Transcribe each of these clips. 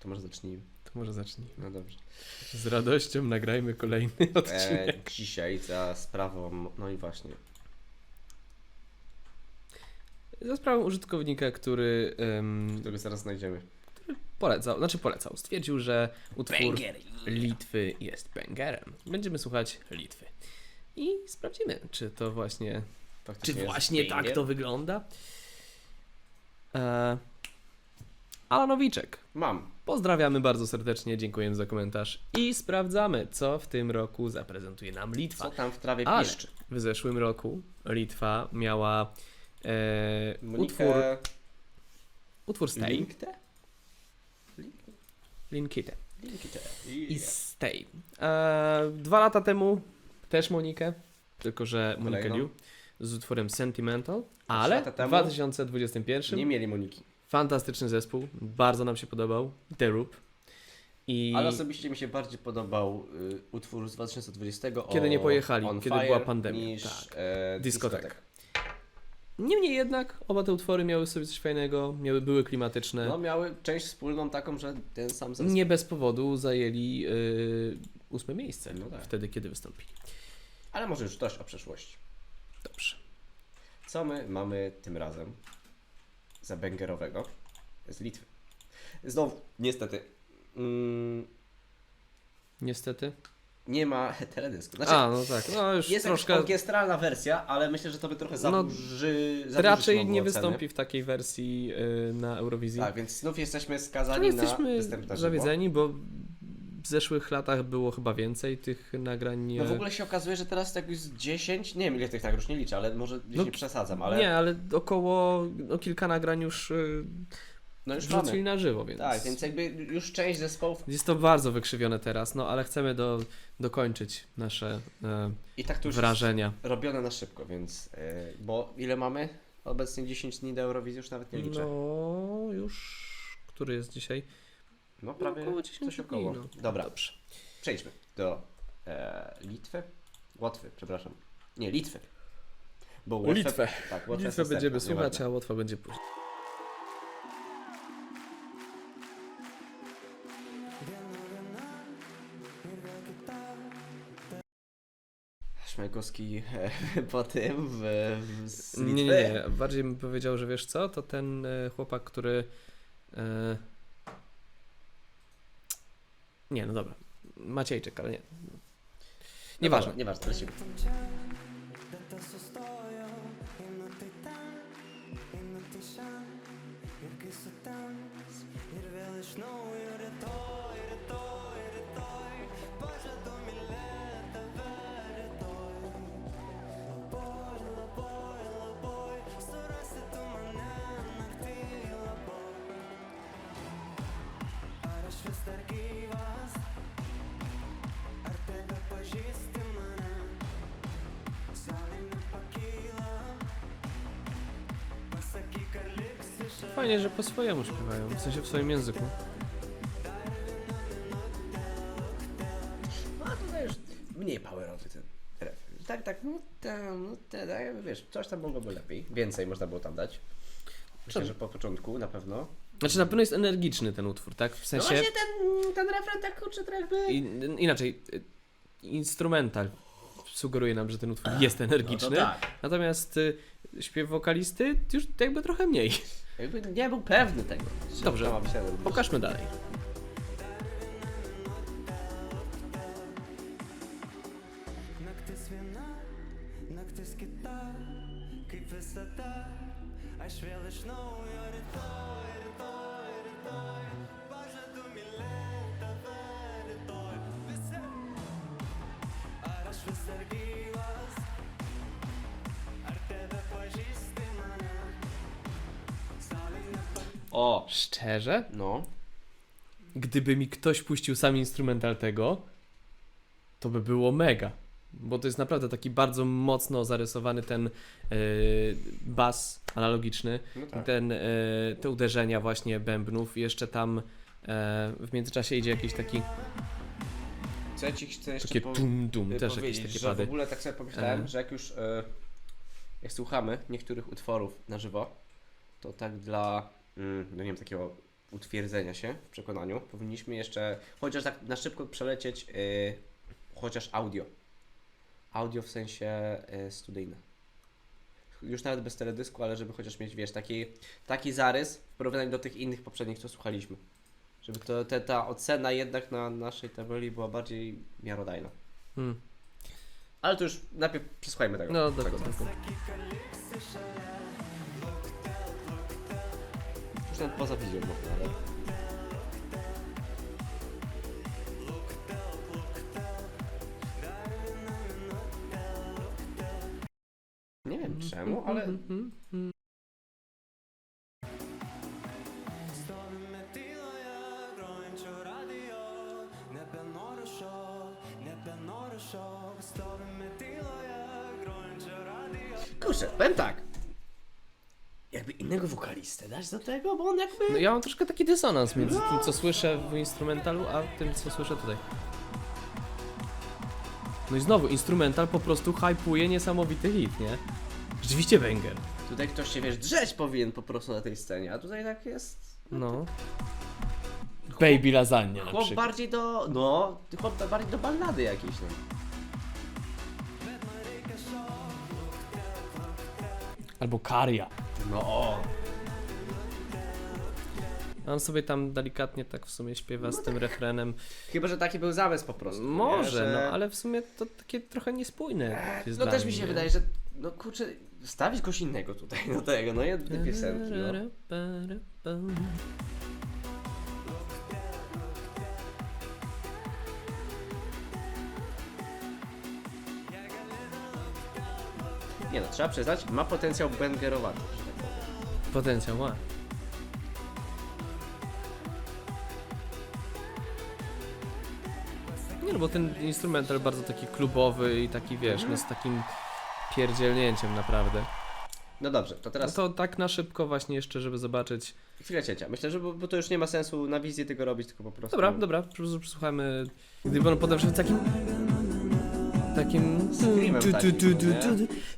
To może zacznijmy. To może zacznijmy. No dobrze. Z radością nagrajmy kolejny E, odcinek. dzisiaj za sprawą, no i właśnie, Za sprawą użytkownika, który em, który zaraz znajdziemy. polecał, znaczy polecał, stwierdził, że utwór Litwy jest bangerem. Będziemy słuchać Litwy. I sprawdzimy, czy to właśnie, czy Faktycznie jest właśnie tak banger. to wygląda. E, Alanowiczek. Mam. Pozdrawiamy bardzo serdecznie, dziękujemy za komentarz i sprawdzamy, co w tym roku zaprezentuje nam Litwa. Co tam w trawie piszczy? w zeszłym roku Litwa miała e, Monikę utwór, utwór Stay, Linkte? Linkite Linkte. i Stay. E, dwa lata temu też Monikę, tylko że Monikę. Liu z utworem Sentimental, ale w temu 2021 Nie mieli Moniki. Fantastyczny zespół, bardzo nam się podobał, The Roop. I Ale osobiście mi się bardziej podobał y, utwór z 2020 Kiedy o nie pojechali, On kiedy Fire była pandemia, Niż, tak. e, Dyskotek. dyskotek. Niemniej jednak oba te utwory miały sobie coś fajnego, miały, były klimatyczne. No miały część wspólną taką, że ten sam zespół. Nie bez powodu zajęli y, ósme miejsce No tak. wtedy, kiedy wystąpili. Ale może już dość o przeszłości. Dobrze. Co my mamy tym razem za bangerowego z Litwy? Znowu, niestety, mm, Niestety. nie ma teledysku. Znaczy, A, no tak. No już jest troszkę. orkiestralna wersja, ale myślę, że to by trochę No, zaburzy, zaburzyć Raczej nie wystąpi w takiej wersji y, na Eurowizji. Tak, więc znów jesteśmy skazani na jesteśmy występ na żywo. zawiedzeni, bo w zeszłych latach było chyba więcej tych nagrań. No w ogóle się okazuje, że teraz tak już z 10, nie wiem ile tych tak już nie liczę, ale może gdzieś No, nie przesadzam, ale Nie, ale około no, kilka nagrań już y, no już wrzucili na żywo, więc. Tak, więc jakby już część zespołów Jest to bardzo wykrzywione teraz, no ale chcemy do, dokończyć nasze e, i tak to już wrażenia. robione na szybko, więc yy, bo ile mamy? Obecnie 10 dni do Eurowizji już nawet nie liczę. No, już. Który jest dzisiaj? No prawie około 10 coś około. dni, no. Dobra, Dobrze. przejdźmy do e, Litwy. Łotwy, przepraszam. Nie, Litwy. Bo Łotwę, Litwę. Tak, Łotwę Litwę będziemy słuchać, a Łotwa będzie później. Szmajkowski e, po tym w, w z Nie, Litwy. nie, nie. Bardziej bym powiedział, że wiesz co, to ten e, chłopak, który. E... Nie, no dobra. Maciejczyk, ale nie. Nieważne. Dobra, Nieważne, lecimy. Fajnie, że po swojemu śpiewają, w sensie w swoim języku. No tutaj już mniej powerowy ten ref. Tak, tak, no tam, no te, tak, wiesz, coś tam mogłoby lepiej. Więcej można było tam dać. Myślę, że po początku na pewno. Znaczy na pewno jest energiczny ten utwór, tak? W No sensie. właśnie ten, ten refren tak kurczę, jakby... I, inaczej, y, instrumental sugeruje nam, że ten utwór jest energiczny. No tak. Natomiast y, śpiew wokalisty już jakby trochę mniej. Jakby nie był pewny tego. Dobrze. Pokażmy dalej. Naktis kita, kaip visada, aš vėl iš naujo rytoj, O, Szczerze, no. gdyby mi ktoś puścił sam instrumental tego, to by było mega. Bo to jest naprawdę taki bardzo mocno zarysowany ten y, bas analogiczny, No tak. ten, y, te uderzenia właśnie bębnów. Jeszcze tam y, w międzyczasie idzie jakiś taki, Co ja ci chcę jeszcze takie po- tum, y, też jakieś powiedzieć, takie że w pady. ogóle tak sobie pomyślałem, E. że jak już e, jak słuchamy niektórych utworów na żywo, to tak dla, no nie wiem, takiego utwierdzenia się w przekonaniu, powinniśmy jeszcze chociaż tak na szybko przelecieć y, chociaż audio. Audio w sensie y, studyjne. Już nawet bez teledysku, ale żeby chociaż mieć, wiesz, taki, taki zarys w porównaniu do tych innych poprzednich, co słuchaliśmy. Żeby to, te, ta ocena jednak na naszej tabeli była bardziej miarodajna. Hmm. Ale to już najpierw przesłuchajmy tego. No, tego dokładnie. Nawet poza wizją można, ale... Nie wiem czemu, ale Mhm, mhm. Stovi innego wokalistę dać do tego, bo on jakby... No, ja mam troszkę taki dysonans między tym, co słyszę w instrumentalu, a tym, co słyszę tutaj. No i znowu, instrumental po prostu hypuje niesamowity hit, nie? Rzeczywiście banger. Tutaj ktoś się, wiesz, drzeć powinien po prostu na tej scenie, a tutaj tak jest... No. Baby lasagna na Chłop przykład. bardziej do... no, chłop bardziej do ballady jakiejś, no. Albo Karia. No o, On sobie tam delikatnie tak w sumie śpiewa z tym refrenem. Chyba, że taki był zamysł po prostu. nie? Może, Że- no ale w sumie to takie trochę niespójne jest No dla też mi mnie. się wydaje, że no kurczę, stawić kogoś innego tutaj do tego, no jedne piosenki, no. Nie no, trzeba przyznać, ma potencjał bangerowaty. Potencjał ma. Nie no, bo ten instrumental bardzo taki klubowy i taki, wiesz, no z takim pierdzielnięciem naprawdę. No dobrze, to No teraz to tak na szybko właśnie jeszcze, żeby zobaczyć. chwilę cięcia. Myślę, że bo, bo to już nie ma sensu na wizję tego robić, tylko po prostu... Dobra, dobra, przys- przysłuchamy. Gdyby on potem szedł takim... Takim... Screamem takim,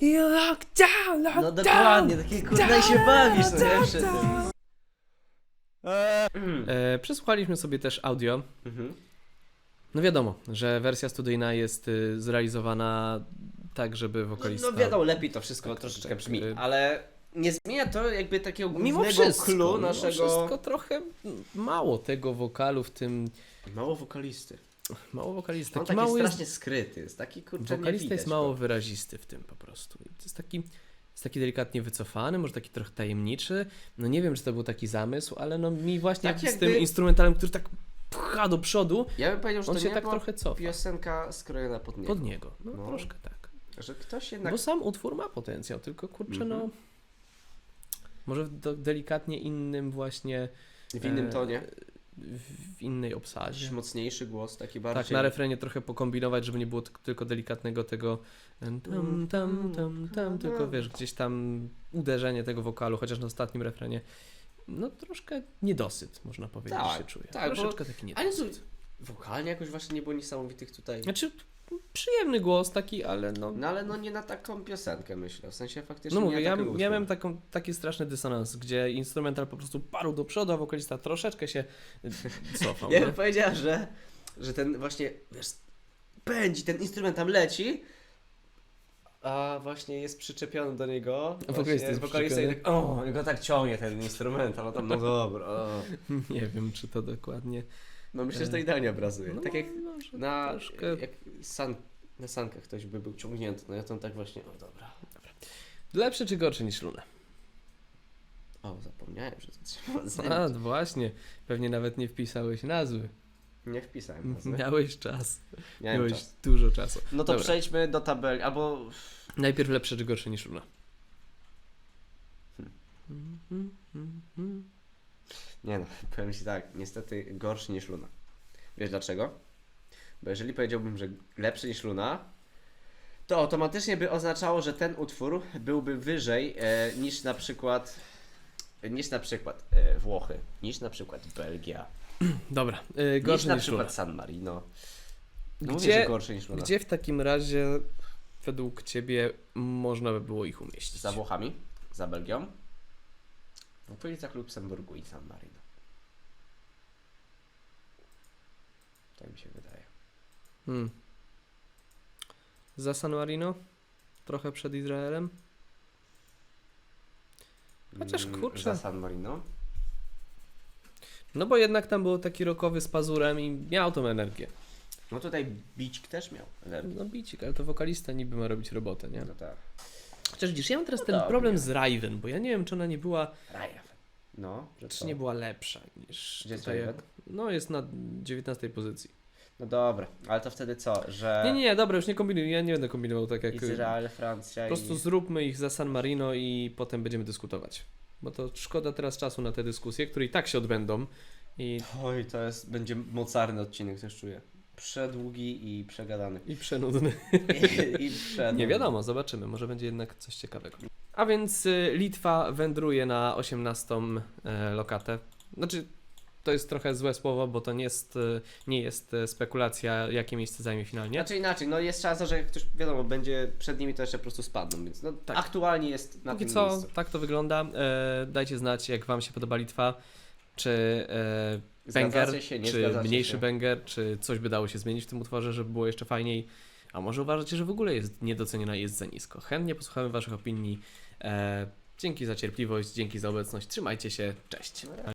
nie? You lock down, lock No down. dokładnie, takie kurde się bawisz, no nie? Przy tym. E, przesłuchaliśmy sobie też audio. Mhm. No wiadomo, że wersja studyjna jest y, zrealizowana tak, żeby No, wokalista... no wiadomo, lepiej to wszystko troszeczkę tak, brzmi, y- ale nie zmienia to jakby takiego Mimo głównego wszystko, clue mimo naszego... wszystko trochę mało tego wokalu w tym... Mało wokalisty. Mało wokalisty. On Taki mało strasznie jest... skryty, jest taki kurczę Wokalista widać jest mało go. wyrazisty w tym po prostu. To jest taki... Jest taki delikatnie wycofany, może taki trochę tajemniczy. No nie wiem, czy to był taki zamysł, ale no mi właśnie Tak jak z tym jakby- instrumentalem, który tak pcha do przodu, Ja bym powiedział, że on to się nie tak trochę cofa. piosenka skrojona pod niego. Pod niego. No, No. troszkę tak. Że ktoś jednak... Bo sam utwór ma potencjał, tylko kurczę, Mhm. no. Może w delikatnie innym właśnie. W innym e, tonie. W, w innej obsadzie. Mocniejszy głos, taki bardziej... Tak, na refrenie trochę pokombinować, żeby nie było tylko delikatnego tego tam, tam, tam, tam, tylko wiesz, gdzieś tam uderzenie tego wokalu, chociaż na ostatnim refrenie. No troszkę niedosyt, można powiedzieć, Tak, się czuje. tak, bo- Troszeczkę taki Ale niedosyt. co, wokalnie jakoś właśnie nie było niesamowitych tutaj... Znaczy, przyjemny głos taki, ale no... No ale no nie na taką piosenkę myślę, w sensie faktycznie No mówię, ja, ja miałem taką, taki straszny dysonans, gdzie instrumental po prostu parł do przodu, a wokalista troszeczkę się y, cofał. Ja bym powiedział, że, że ten właśnie, wiesz, pędzi, ten instrument tam leci, a właśnie jest przyczepiony do niego. Wokalista jest wokalista i tak, o, go tak ciągnie ten instrument, ale tam, no dobra. O. Nie wiem, czy to dokładnie. No myślę, że to idealnie obrazuje. No, tak jak może na, troszkę. jak san, na sankach ktoś by był ciągnięty, no ja to tak właśnie, o dobra. Lepszy czy gorszy niż Luna? O, zapomniałem, że to trzeba A, znać. właśnie. Pewnie nawet nie wpisałeś nazwy. Nie wpisałem nazwy. Miałeś czas. Miałem Miałeś czas. dużo czasu. No to Dobra. przejdźmy do tabeli, albo Najpierw lepszy czy gorszy niż Luna? Nie no, powiem Ci tak, niestety gorszy niż Luna. Wiesz dlaczego? Bo jeżeli powiedziałbym, że lepszy niż Luna, to automatycznie by oznaczało, że ten utwór byłby wyżej e, niż na przykład niż na przykład e, Włochy, niż na przykład Belgia, Dobra, yy, niż gorszy na niż, Luna. przykład San Marino. No mówię, Gdzie, że gorszy niż Luna. gdzie w takim razie według Ciebie można by było ich umieścić? Za Włochami, za Belgią, w okolicach Luksemburgu i San Marino. Tak mi się wydaje. Hmm. Za San Marino? Trochę przed Izraelem? Chociaż mm, kurczę. Za San Marino? No bo jednak tam był taki rokowy z pazurem i miał tą energię. No tutaj Bicik też miał energię. No Bicik, ale to wokalista niby ma robić robotę, nie? No tak. Chociaż widzisz, ja mam teraz No ten dobra. problem z Raven, bo ja nie wiem, czy ona nie była, Rajew. No, czy nie była lepsza niż Gdzie jest tutaj. Raven? No jest na 19 pozycji. No dobra, ale to wtedy co, że Nie, nie, nie, dobra, już nie kombinuj, ja nie będę kombinował tak jak... Izrael, Francja Po prostu i... zróbmy ich za San Marino i potem będziemy dyskutować. Bo to szkoda teraz czasu na te dyskusje, które i tak się odbędą. I, Oj, to jest, będzie mocarny odcinek, też czuję. Przedługi i przegadany. i przenudny. I, i przedługi. Nie wiadomo, zobaczymy. Może będzie jednak coś ciekawego. A więc y, Litwa wędruje na 18 e, lokatę. Znaczy, to jest trochę złe słowo, bo to nie jest, y, nie jest e, spekulacja, jakie miejsce zajmie finalnie. Znaczy inaczej, no jest szansa, że ktoś, wiadomo, będzie przed nimi, to jeszcze po prostu spadną, więc no, Tak. aktualnie jest na Póki tym co, miejscu. tak to wygląda. E, dajcie znać, jak Wam się podoba Litwa. Czy e, banger, się, czy mniejszy się? banger, czy coś by dało się zmienić w tym utworze, żeby było jeszcze fajniej. A może uważacie, że w ogóle jest niedoceniona i jest za nisko. Chętnie posłuchamy Waszych opinii. E, dzięki za cierpliwość, dzięki za obecność. Trzymajcie się, cześć.